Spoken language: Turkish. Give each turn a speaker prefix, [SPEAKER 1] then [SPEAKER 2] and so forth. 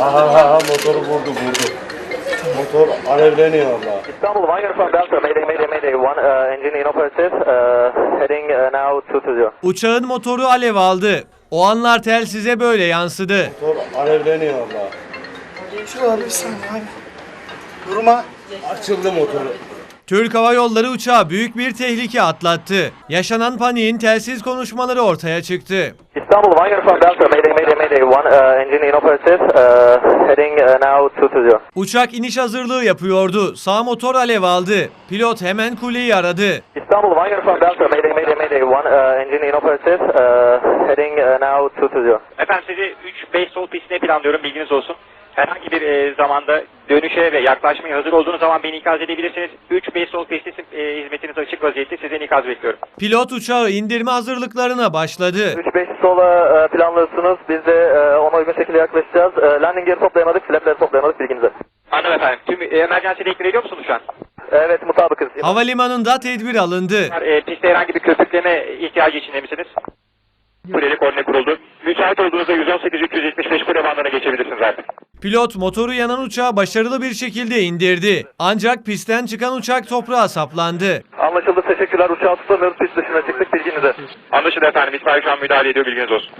[SPEAKER 1] Aha aha motoru vurdu vurdu. Motor alevleniyor valla.
[SPEAKER 2] Istanbul, one from Delta, Mayday, Mayday, Mayday, one uh, engine inoperative, uh, heading uh, now 220.
[SPEAKER 3] Uçağın motoru alev aldı. O anlar telsize böyle yansıdı.
[SPEAKER 1] Motor alevleniyor valla.
[SPEAKER 4] Şu abi bir saniye abi. Durma.
[SPEAKER 1] Açıldı motoru.
[SPEAKER 3] Türk Hava Yolları uçağı büyük bir tehlike atlattı. Yaşanan paniğin telsiz konuşmaları ortaya çıktı.
[SPEAKER 2] Istanbul, one from Delta, Mayday, engine inoperative, uh, heading uh, now 220.
[SPEAKER 3] Uçak iniş hazırlığı yapıyordu. Sağ motor alev aldı. Pilot hemen kuleyi aradı.
[SPEAKER 2] Istanbul, one from Delta, Mayday, Mayday, Mayday, one uh, engine inoperative, uh, heading uh, now 220.
[SPEAKER 5] Efendim sizi 3-5 sol pistine planlıyorum bilginiz olsun. Herhangi bir e, zamanda dönüşe ve yaklaşmaya hazır olduğunuz zaman beni ikaz edebilirsiniz. 3-5 sol e, hizmetiniz açık vaziyette sizden ikaz bekliyorum.
[SPEAKER 3] Pilot uçağı indirme hazırlıklarına başladı.
[SPEAKER 2] 3-5 sola e, planlıyorsunuz, biz de e, ona uygun şekilde yaklaşacağız. E, landing gear toplayamadık, flapleri toplayamadık bilginize.
[SPEAKER 5] Anladım efendim. Tüm e, emergency deklar ediyor musunuz şu an?
[SPEAKER 2] Evet, mutabıkız.
[SPEAKER 3] Havalimanında tedbir alındı.
[SPEAKER 5] E, pistte herhangi bir köpükleme ihtiyacı içinde misiniz? Kuleli koordine kuruldu. Müsait olduğunuzda 118-375 kule bandına geçebilirsiniz artık.
[SPEAKER 3] Pilot motoru yanan uçağı başarılı bir şekilde indirdi. Ancak pistten çıkan uçak toprağa saplandı.
[SPEAKER 2] Anlaşıldı, teşekkürler. Uçağı tutamıyoruz, pist dışına çıktık bilginize.
[SPEAKER 5] Anlaşıldı efendim. İsmail şu an müdahale ediyor bilginiz olsun.